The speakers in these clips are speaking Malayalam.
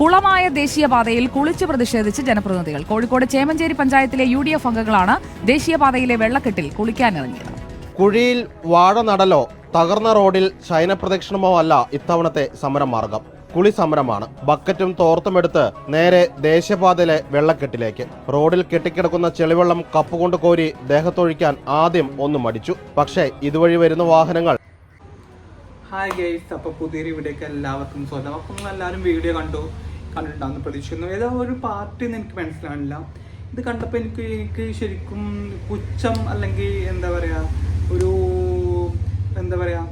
കുളമായ ദേശീയപാതയിൽ കുളിച്ച് പ്രതിഷേധിച്ച് ജനപ്രതിനിധികൾ. കോഴിക്കോട് ചേമഞ്ചേരി പഞ്ചായത്തിലെ യു ഡി എഫ് അംഗങ്ങളാണ് ദേശീയപാതയിലെ വെള്ളക്കെട്ടിൽ കുളിക്കാനിറങ്ങിയത്. കുഴിയിൽ വാഴ നടലോ തകർന്ന റോഡിൽ ശയനപ്രദക്ഷിണമോ അല്ല ഇത്തവണത്തെ സമരമാർഗം കുളി സമരമാണ്. ബക്കറ്റും തോർത്തുമെടുത്ത് നേരെ ദേശീയപാതയിലെ വെള്ളക്കെട്ടിലേക്ക്. റോഡിൽ കെട്ടിക്കിടക്കുന്ന ചെളിവെള്ളം കപ്പുകൊണ്ട് കോരി ദേഹത്തൊഴിക്കാൻ ആദ്യം ഒന്നും മടിച്ചു. പക്ഷേ ഇതുവഴി വരുന്ന വാഹനങ്ങൾ ഹായ് ഗൈസ് അപ്പോൾ പുതിയൊരു വീഡിയോക്ക് എല്ലാവർക്കും സ്വന്തം അപ്പം എല്ലാവരും വീഡിയോ കണ്ടു കണ്ടിട്ടുണ്ടാകുന്ന പ്രതീക്ഷിക്കുന്നു. ഏതോ ഒരു പാർട്ടി എന്ന് എനിക്ക് മനസ്സിലാവില്ല ഇത് കണ്ടപ്പോൾ എനിക്ക് എനിക്ക് ശരിക്കും പുച്ഛം അല്ലെങ്കിൽ എന്താ പറയുക ഒരു എന്താ പറയുക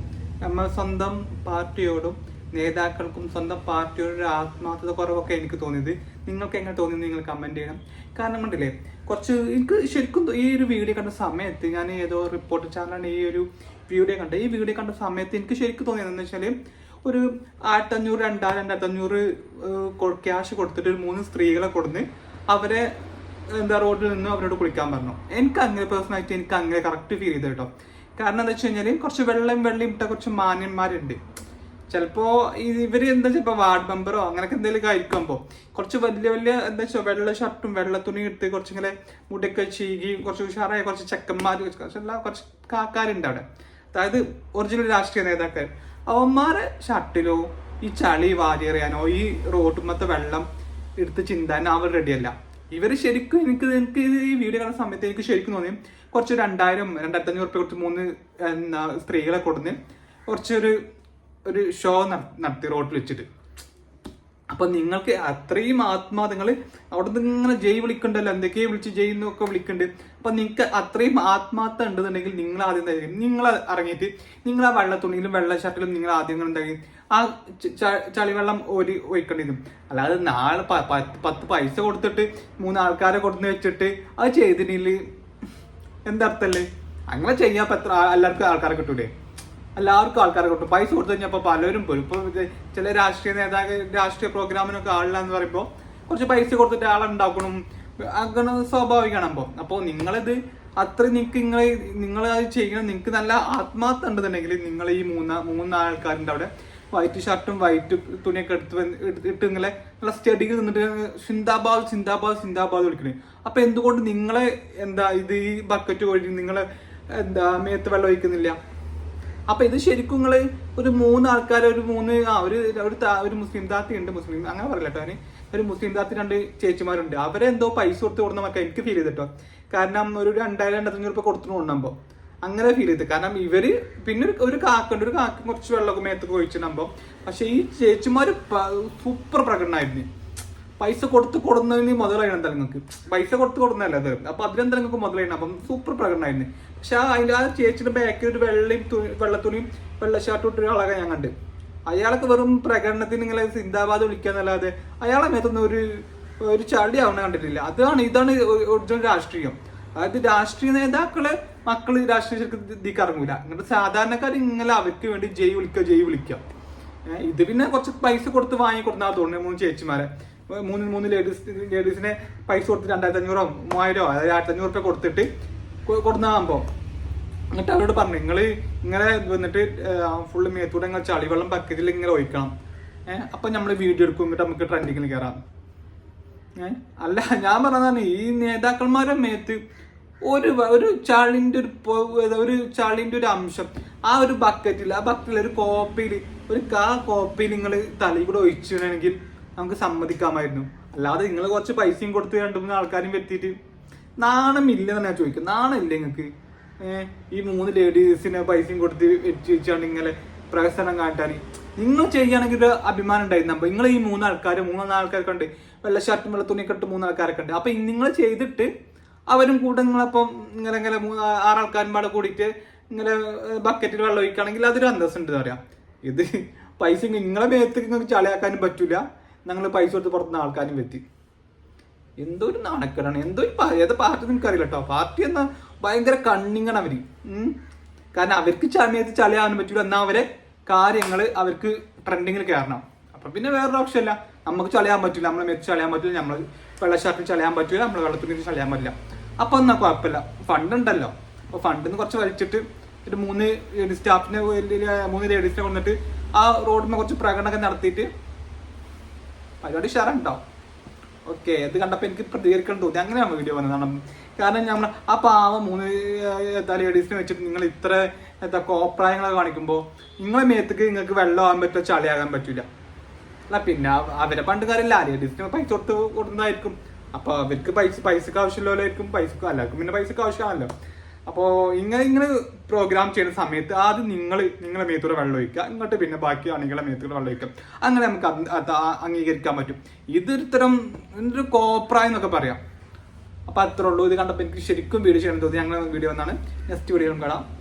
നമ്മൾ സ്വന്തം പാർട്ടിയോടും നേതാക്കൾക്കും സ്വന്തം പാർട്ടിയുടെ ഒരു ആത്മാർത്ഥത കുറവൊക്കെ എനിക്ക് തോന്നിയത്. നിങ്ങൾക്ക് എങ്ങനെ തോന്നി നിങ്ങൾ കമന്റ് ചെയ്യണം. കാരണം കണ്ടില്ലേ കുറച്ച് എനിക്ക് ശരിക്കും ഈ ഒരു വീഡിയോ കണ്ട സമയത്ത് ഞാൻ ഏതോ റിപ്പോർട്ട് ചാനലാണ് ഈ ഒരു വീഡിയോ കണ്ടത്. ഈ വീഡിയോ കണ്ട സമയത്ത് എനിക്ക് ശരിക്കും തോന്നിയത് എന്ന് വെച്ചാൽ ഒരു ആയിരത്തഞ്ഞൂറ് രണ്ടായിരം രണ്ടായിരത്തഞ്ഞൂറ് ക്യാഷ് കൊടുത്തിട്ട് ഒരു മൂന്ന് സ്ത്രീകളെ കൊടുന്ന് അവരെ എന്താ റോഡിൽ നിന്ന് അവരോട് കുളിക്കാൻ പറഞ്ഞു. എനിക്ക് അങ്ങനെ പേഴ്സണായിട്ട് എനിക്ക് അങ്ങനെ കറക്റ്റ് ഫീൽ ചെയ്തു കേട്ടോ. കാരണം എന്താ വെച്ച് കഴിഞ്ഞാൽ കുറച്ച് വെള്ളം വെള്ളം ഇട്ട കുറച്ച് മാന്യന്മാരുണ്ട്. ചിലപ്പോ ഇവർ എന്താ ചിലപ്പോ വാർഡ് മെമ്പറോ അങ്ങനെയൊക്കെ എന്തെങ്കിലും ആയിരിക്കുമ്പോ കുറച്ച് വലിയ വലിയ എന്താ വെച്ചാൽ വെള്ള ഷർട്ടും വെള്ള തുണി എടുത്ത് കുറച്ചിങ്ങനെ മുടിയൊക്കെ ചീകി കുറച്ച് ഉഷാറായ കുറച്ച് ചെക്കന്മാർ കുറച്ചെല്ലാം കുറച്ച് കാക്കാരുണ്ട് അവിടെ. അതായത് ഒറിജിനൽ രാഷ്ട്രീയ നേതാക്കൾ. അവന്മാരെ ഷർട്ടിലോ ഈ ചളി വാരിയെറിയാനോ ഈ റോഡുമത്തെ വെള്ളം എടുത്ത് ചിന്താനോ അവർ റെഡിയല്ല ഇവർ ശരിക്കും എനിക്ക് എനിക്ക് ഈ വീഡിയോ കാണുന്ന സമയത്ത് എനിക്ക് ശരിക്കും തോന്നി കുറച്ച് രണ്ടായിരം രണ്ടായിരത്തി അഞ്ഞൂറ് റുപ്യ കൊടുത്ത് മൂന്ന് സ്ത്രീകളെ കൊടുന്ന് കുറച്ചൊരു ഒരു ഷോ നടത്തി റോട്ടിൽ വെച്ചിട്ട്. അപ്പൊ നിങ്ങൾക്ക് അത്രയും ആത്മാ നിങ്ങൾ അവിടെ നിന്ന് ഇങ്ങനെ ജയ് വിളിക്കണ്ടല്ലോ എന്തൊക്കെയോ വിളിച്ച് ജയ് എന്നൊക്കെ വിളിക്കുന്നുണ്ട് അപ്പൊ നിങ്ങൾക്ക് അത്രയും ആത്മാർത്ഥ ഉണ്ടെന്നുണ്ടെങ്കിൽ നിങ്ങൾ ആദ്യം എന്തായാലും നിങ്ങൾ ഇറങ്ങിയിട്ട് നിങ്ങൾ ആ വെള്ള തുണിയിലും വെള്ള ഷർട്ടിലും നിങ്ങൾ ആദ്യം എന്താ ചെയ്യും? ആ ചളി വെള്ളം ചളിവെള്ളം ഒരു ഒഴിക്കേണ്ടിരും അല്ലാതെ നാളെ പത്ത് പൈസ കൊടുത്തിട്ട് മൂന്ന് ആൾക്കാരെ കൊടുന്ന് വെച്ചിട്ട് അത് ചെയ്തിട്ടില്ല? എന്തർത്ഥല്ലേ അങ്ങനെ ചെയ്യാൻ എത്ര എല്ലാവർക്കും ആൾക്കാരെ കിട്ടൂലേ? എല്ലാവർക്കും ആൾക്കാരെ കിട്ടും പൈസ കൊടുത്തു കഴിഞ്ഞപ്പോൾ പലരും പോലും ഇപ്പൊ ഇത് ചില രാഷ്ട്രീയ നേതാക്കൾ രാഷ്ട്രീയ പ്രോഗ്രാമിനൊക്കെ ആളില്ലാന്ന് പറയുമ്പോൾ കുറച്ച് പൈസ കൊടുത്തിട്ട് ആളുണ്ടാക്കണം. അങ്ങനെ സ്വാഭാവികമാണ് അപ്പോൾ അപ്പോൾ നിങ്ങളിത് അത്ര നിങ്ങൾക്ക് നിങ്ങൾ നിങ്ങൾ അത് ചെയ്യണം. നിങ്ങൾക്ക് നല്ല ആത്മാർത്ഥ ഉണ്ടെന്നുണ്ടെങ്കിൽ നിങ്ങൾ ഈ മൂന്ന മൂന്ന് അവിടെ വൈറ്റ് ഷർട്ടും വൈറ്റ് തുണിയൊക്കെ എടുത്ത് ഇട്ട് നിങ്ങളെ നല്ല സ്റ്റഡിക്ക് നിന്നിട്ട് സിന്ദാബാദ് സിന്ദാബാദ് സിന്ദാബാദ് വിളിക്കണേ. അപ്പൊ എന്തുകൊണ്ട് നിങ്ങളെ എന്താ ഇത് ഈ ബക്കറ്റ് കോഴി നിങ്ങളെ എന്താ മേത്ത് വെള്ളം ഒഴിക്കുന്നില്ല? അപ്പൊ ഇത് ശരിക്കും നിങ്ങൾ ഒരു മൂന്ന് ആൾക്കാർ ഒരു മൂന്ന് ആ ഒരു ഒരു ഒരു മുസ്ലിം താത്തി ഉണ്ട് മുസ്ലിം അങ്ങനെ പറയില്ല കേട്ടോ അവന്? ഒരു മുസ്ലിം താത്തി രണ്ട് ചേച്ചിമാരുണ്ട്. അവരെ എന്തോ പൈസ കൊടുത്ത് കൊടുന്ന മക്ക എനിക്ക് ഫീൽ ചെയ്തിട്ടോ. കാരണം ഒരു രണ്ടായിരം രണ്ടായിരത്തഞ്ഞൂറ് രൂപ കൊടുത്തു കൊണ്ടുമ്പോ അങ്ങനെ ഫീൽ ചെയ്ത്. കാരണം ഇവർ പിന്നെ ഒരു കാക്കുണ്ട് ഒരു കാക്ക കുറച്ച് വെള്ളമൊക്കെ മേത്തൊക്കെ ഒഴിച്ചിട്ടുണ്ടാകുമ്പോ പക്ഷെ ഈ ചേച്ചിമാര് സൂപ്പർ പ്രകടനമായിരുന്നു പൈസ കൊടുത്ത് കൊടുന്നതിന് മുതലായി എന്താ നിങ്ങൾക്ക്? പൈസ കൊടുത്ത് കൊടുന്നതല്ല അത്? അപ്പൊ അതിലെന്താ നിങ്ങൾക്ക് മുതലായിരുന്നു അപ്പം സൂപ്പർ പ്രകടനമായിരുന്നു പക്ഷെ ആ അതിന്റെ ആ ചേച്ചിയുടെ ബാക്കിൽ ഒരു വെള്ളയും തുണി വെള്ളത്തുണിയും വെള്ള ഷർട്ട് ഇട്ടൊരു ആളൊക്കെ ഞാൻ കണ്ട്. അയാൾക്ക് വെറും പ്രകടനത്തിന് നിങ്ങളെ സിന്ദാബാദ് വിളിക്കാന്നല്ലാതെ അയാളെ മേത്തൊന്നും ഒരു ഒരു ചളി ആവണ കണ്ടിട്ടില്ല. അതാണ് ഇതാണ് ഒറിജിനൽ രാഷ്ട്രീയം. അതായത് രാഷ്ട്രീയ നേതാക്കളെ മക്കൾ രാഷ്ട്രീയ ഇതിക്ക് എന്നിട്ട് സാധാരണക്കാർ ഇങ്ങനെ അവർക്ക് വേണ്ടി ജയ് വിളിക്കുക ജയ് വിളിക്കുക ഇത് പിന്നെ കുറച്ച് പൈസ കൊടുത്ത് വാങ്ങി കൊടുത്താൽ തോന്നുന്നു മൂന്ന് ചേച്ചിമാരെ. മൂന്ന് മൂന്ന് ലേഡീസ് ലേഡീസിനെ പൈസ കൊടുത്ത് രണ്ടായിരത്തി അഞ്ഞൂറോ മൂവായിരോ അതായത് ആയിരത്തി അഞ്ഞൂറ് രൂപ കൊടുത്തിട്ട് കൊടുന്നാകുമ്പോ എന്നിട്ട് അവരോട് പറഞ്ഞു നിങ്ങൾ ഇങ്ങനെ വന്നിട്ട് ഫുള്ള് മേത്തൂടെ നിങ്ങൾ ചളിവെള്ളം ബക്കറ്റിൽ ഇങ്ങനെ ഒഴിക്കണം. ഏഹ് അപ്പം നമ്മൾ വീഡിയോ എടുക്കും എന്നിട്ട് നമുക്ക് ട്രെൻഡിങ്ങിൽ കയറാം ഏഹ് അല്ല ഞാൻ പറഞ്ഞതാണ് ഈ നേതാക്കന്മാരെ മേത്ത് ഒരു ഒരു ചളിന്റെ ഒരു ഒരു ചളിന്റെ ഒരു അംശം ആ ഒരു ബക്കറ്റിൽ ആ ബക്കറ്റിൽ ഒരു കോപ്പയിൽ ഒരു കാ കോപ്പയിൽ നിങ്ങൾ തലയിൽ കൂടെ ഒഴിച്ചിടണമെങ്കിൽ നമുക്ക് സമ്മതിക്കാമായിരുന്നു. അല്ലാതെ നിങ്ങൾ കുറച്ച് പൈസയും കൊടുത്ത് രണ്ടു മൂന്ന് ആൾക്കാരും വരുത്തിയിട്ട് നാണമില്ലെന്ന് ഞാൻ ചോദിക്കും നാണമില്ല നിങ്ങൾക്ക്? ഈ മൂന്ന് ലേഡീസിന് പൈസയും കൊടുത്ത് വെച്ച് വെച്ചാണ് ഇങ്ങനെ പ്രകസനം കാട്ടാൻ നിങ്ങൾ ചെയ്യുകയാണെങ്കിൽ ഒരു അഭിമാനം ഉണ്ടായിരുന്നു. അപ്പൊ നിങ്ങൾ ഈ മൂന്ന് ആൾക്കാർ മൂന്ന് ആൾക്കാരൊക്കെ ഉണ്ട്. വെള്ള ഷർട്ടും വെള്ള തുണിയൊക്കെ ഇട്ട് മൂന്ന് ആൾക്കാരൊക്കെ ഉണ്ട്. അപ്പൊ നിങ്ങൾ ചെയ്തിട്ട് അവരും കൂടെ നിങ്ങളപ്പം ഇങ്ങനെ ഇങ്ങനെ മൂന്ന് ആറാൾക്കാരും പാടെ കൂടിയിട്ട് ഇങ്ങനെ ബക്കറ്റിൽ വെള്ളം ഒഴിക്കുകയാണെങ്കിൽ അതൊരു അന്തസ്സുണ്ട് പറയാം. ഇത് പൈസ നിങ്ങളെ മേത്ത് നിങ്ങൾക്ക് ചളിയാക്കാനും പറ്റൂല. ഞങ്ങൾ പൈസ കൊടുത്ത് പുറത്തുനിന്ന് ആൾക്കാരും പറ്റി എന്തോ ഒരു നാണക്കേടാണ്. എന്തോ ഒരു ഏത് പാർട്ടി നിങ്ങൾക്ക് അറിയില്ല കേട്ടോ പാർട്ടി എന്നാ ഭയങ്കര കണ്ണിങ്ങാണ് അവർ. കാരണം അവർക്ക് ചമയത്ത് ചളിയാവാൻ പറ്റൂല. എന്നാ അവരെ കാര്യങ്ങൾ അവർക്ക് ട്രെൻഡിങ്ങിൽ കയറണം അപ്പൊ പിന്നെ വേറൊരു ഓപ്ഷൻ ഇല്ല. നമുക്ക് ചളയാൻ പറ്റില്ല നമ്മളെ മെച്ച് ചളയാൻ പറ്റില്ല നമ്മൾ വെള്ള ഷർട്ടിൽ ചളയാൻ പറ്റില്ല നമ്മൾ വെള്ളത്തുണിയിൽ ചളയാൻ പറ്റില്ല അപ്പൊ എന്നാ കുഴപ്പമില്ല. ഫണ്ട് ഉണ്ടല്ലോ. അപ്പൊ ഫണ്ടിൽ നിന്ന് കുറച്ച് വലിച്ചിട്ട് ഒരു മൂന്ന് സ്റ്റാഫിനെ മൂന്ന് ലേഡീസിനെ കൊണ്ടിട്ട് ആ റോഡിനെ കുറച്ച് പ്രകടനമൊക്കെ നടത്തിയിട്ട് പരിപാടി ഉഷാറുണ്ടോ? ഓക്കെ ഇത് കണ്ടപ്പോൾ എനിക്ക് പ്രതികരിക്കണം തോന്നി. അങ്ങനെയാണ് വീഡിയോ വന്നതാണ് കാരണം നമ്മൾ ആ പാവ മൂന്ന് എന്താ ലേഡീസിനെ വെച്ചിട്ട് നിങ്ങൾ ഇത്ര എന്താ കോപ്രായങ്ങളൊക്കെ കാണിക്കുമ്പോൾ നിങ്ങളെ മേത്തേക്ക് നിങ്ങൾക്ക് വെള്ളം ആകാൻ പറ്റുമോ ചളിയാകാൻ പറ്റില്ല അല്ല പിന്നെ അവ- അവരെ പണ്ട് കാര്യമില്ല ലേഡീസിന് പൈസ കൊടുത്ത് കൊടുക്കുന്നതായിരിക്കും അപ്പൊ അവർക്ക് പൈസ പൈസക്ക് ആവശ്യമുള്ളവരായിരിക്കും. പൈസക്ക് അല്ല പിന്നെ പൈസക്ക് ആവശ്യമാണല്ലോ. അപ്പോൾ ഇങ്ങനെ ഇങ്ങനെ പ്രോഗ്രാം ചെയ്യുന്ന സമയത്ത് ആദ്യം നിങ്ങൾ നിങ്ങളെ മേത്തൂടെ വെള്ളം ഒഴിക്കുക ഇങ്ങോട്ട് പിന്നെ ബാക്കി അണികളെ മേത്തൂടെ വെള്ളം ഒഴിക്കുക. അങ്ങനെ നമുക്ക് അംഗീകരിക്കാൻ പറ്റും. ഇതൊരു തരം ഒരു കോപ്രായം എന്നൊക്കെ പറയാം. അപ്പൊ അത്രേ ഉള്ളൂ. ഇത് കണ്ടപ്പോൾ എനിക്ക് ശരിക്കും വീഡിയോ ചെയ്യണം തോന്നി. ഞങ്ങൾ വീഡിയോ വന്നാണ്. നെക്സ്റ്റ് വീഡിയോ കാണാം.